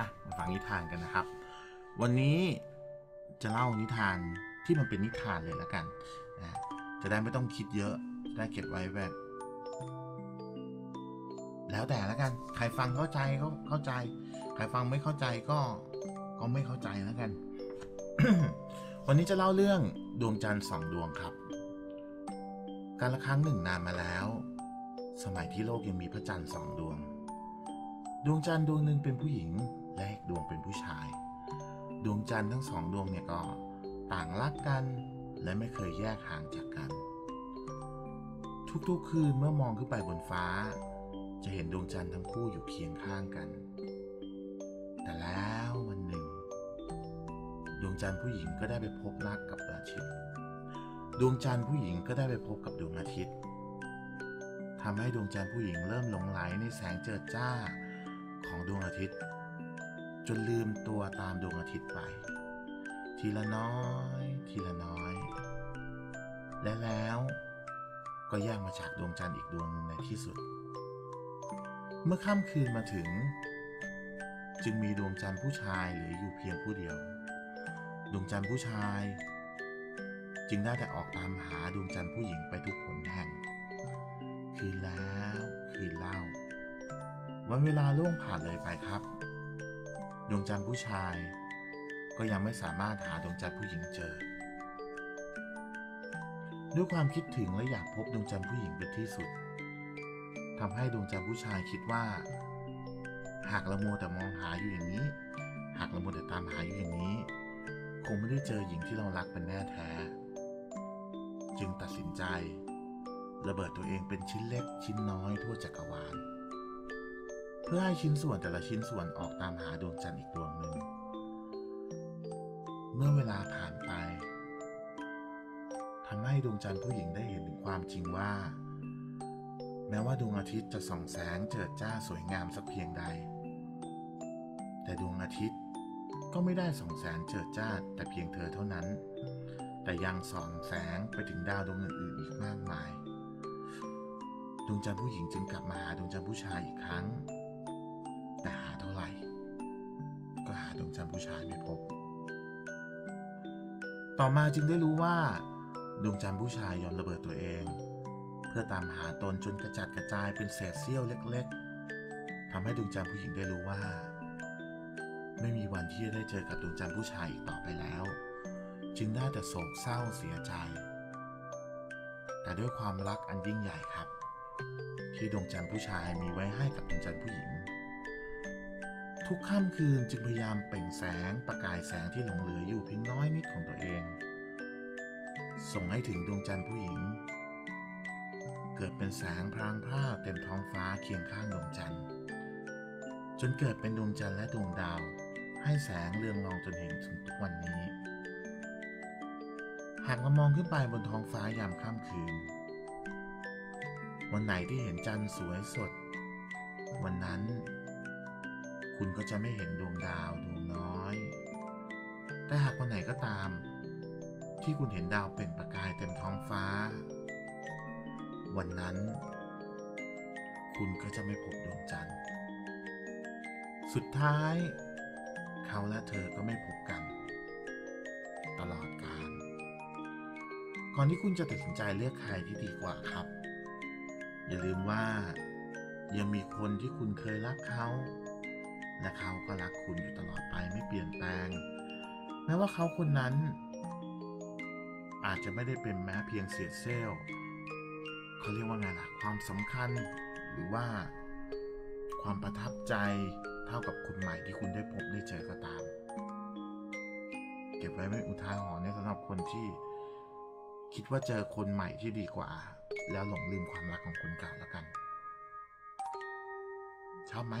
อะมาฟังนิทานกันนะครับ วันนี้จะเล่านิทานที่มันเป็นนิทานเลยแล้วกันนะจะได้ไม่ต้องคิดเยอะได้เก็บไว้แบบ แล้วแต่แล้วกันใครฟังเข้าใจก็เข้าใจใครฟังไม่เข้าใจก็ก็ไม่เข้าใจแล้วกัน วันนี้จะเล่าเรื่องดวงจันทร์สองดวงครับ การละครั้งหนึ่งนานมาแล้ว สมัยที่โลกยังมีพระจันทร์สองดวง ดวงจันทร์ดวงหนึ่งเป็นผู้หญิง ดวงเป็นผู้ชาย ดวงจันทร์ทั้งสองดวงเนี่ยก็ต่างรักกันและไม่เคยแยกห่างจากกัน ทุกๆคืนเมื่อมองขึ้นไปบนฟ้า จะเห็นดวงจันทร์ทั้งคู่อยู่เคียงข้างกัน แต่แล้ววันหนึ่ง ดวงจันทร์ผู้หญิงก็ได้ไปพบรักกับอาทิตย์ดวงจันทร์ผู้หญิงก็ได้ไปพบกับดวงอาทิตย์ทำให้ดวงจันทร์ผู้หญิงเริ่มหลงไหลในแสงเจิดจ้าของดวงอาทิตย์ จนลืมตัวตามดวงอาทิตย์ไป ทีละน้อย ทีละน้อย และแล้วก็แยกมาจากดวงจันทร์อีกดวงหนึ่งในที่สุด เมื่อค่ำคืนมาถึง จึงมีดวงจันทร์ผู้ชายเหลืออยู่เพียงผู้เดียว ดวงจันทร์ผู้ชาย จึงได้แต่ออกตามหาดวงจันทร์ผู้หญิงไปทุกหนแห่ง คืนแล้ว คืนเล่า วันเวลาล่วงผ่านเลยไปครับ ดวงจันทร์ผู้ชาย ก็ยังไม่สามารถหาดวงจันทร์ผู้หญิงเจอ ด้วยความคิดถึงและอยากพบดวงจันทร์ผู้หญิงเป็นที่สุดทำให้ดวงจันทร์ผู้ชายคิดว่า หากเรามัวแต่มองหาอยู่อย่างนี้ หากเรามัวแต่ตามหาอยู่อย่างนี้ คงไม่ได้เจอหญิงที่เรารักเป็นแน่แท้ จึงตัดสินใจ ระเบิดตัวเองเป็นชิ้นเล็กชิ้นน้อยทั่วจักรวาล พื่อให้ชิ้นส่วนแต่ละชิ้นส่วนออกตามหาดวงจันทร์อีกดวงหนึ่ง เมื่อเวลาผ่านไปทำให้ดวงจันทร์ผู้หญิงได้เห็นถึงความจริงว่า แม้ว่าดวงอาทิตย์จะส่องแสงเจิดจ้าสวยงามสักเพียงใด แต่ดวงอาทิตย์ก็ไม่ได้ส่องแสงเจิดจ้าแต่เพียงเธอเท่านั้น แต่ยังส่องแสงไปถึงดาวดวงอื่นๆอีกมากมาย ดวงจันทร์ผู้หญิงจึงกลับมาหาดวงจันทร์ผู้ชายอีกครั้ง จันทร์ผู้ชายไม่พบ ต่อมาจึงได้รู้ว่า ดวงจันทร์ผู้ชายยอมระเบิดตัวเอง เพื่อตามหาตนจนกระจัดกระจายเป็นเศษเสี้ยวเล็ก ๆทำให้ดวงจันทร์ผู้หญิงได้รู้ว่า ไม่มีวันที่จะได้เจอกับดวงจันทร์ผู้ชายอีกต่อไปแล้ว จึงได้แต่โศกเศร้าเสียใจ แต่ด้วยความรักอันยิ่งใหญ่ครับ ที่ดวงจันทร์ผู้ชายมีไว้ให้กับดวงจันทร์ผู้หญิง ทุกค่ำคืนจึงพยายามเปล่งแสงประกายแสงที่หลงเหลืออยู่เพียงน้อยนิดของตัวเอง ส่งให้ถึงดวงจันทร์ผู้หญิง เกิดเป็นแสงพรางพร่าเต็มท้องฟ้าเคียงข้างดวงจันทร์จนเกิดเป็นดวงจันทร์และดวงดาว ให้แสงเรืองรองจนเห็นถึงทุกวันนี้ หากเรามองขึ้นไปบนท้องฟ้ายามค่ำคืน วันไหนที่เห็นจันทร์สวยสด วันนั้น คุณก็จะไม่เห็นดวงดาวดวงน้อย แต่หากวันไหนก็ตาม ที่คุณเห็นดาวเปล่งประกายเต็มท้องฟ้า วันนั้น คุณก็จะไม่พบดวงจันทร์ สุดท้าย เขาและเธอก็ไม่พบกัน ตลอดกาลก่อนที่คุณจะตัดสินใจเลือกใครที่ดีกว่าครับ อย่าลืมว่ายังมีคนที่คุณเคยรักเขา และเขาก็รักคุณอยู่ตลอดไปไม่เปลี่ยนแปลง แม้ว่าเขาคนนั้น อาจจะไม่ได้เป็นแม้เพียงเศษเสี้ยวเขาเรียกว่าไงล่ะความสำคัญหรือว่าความประทับใจเท่ากับคนใหม่ที่คุณได้พบได้เจอก็ตาม เก็บไว้เป็นอุทาหรณ์เนี่ยสำหรับคนที่ คิดว่าเจอคนใหม่ที่ดีกว่า แล้วหลงลืมความรักของคนเก่าแล้วกัน ชอบไหม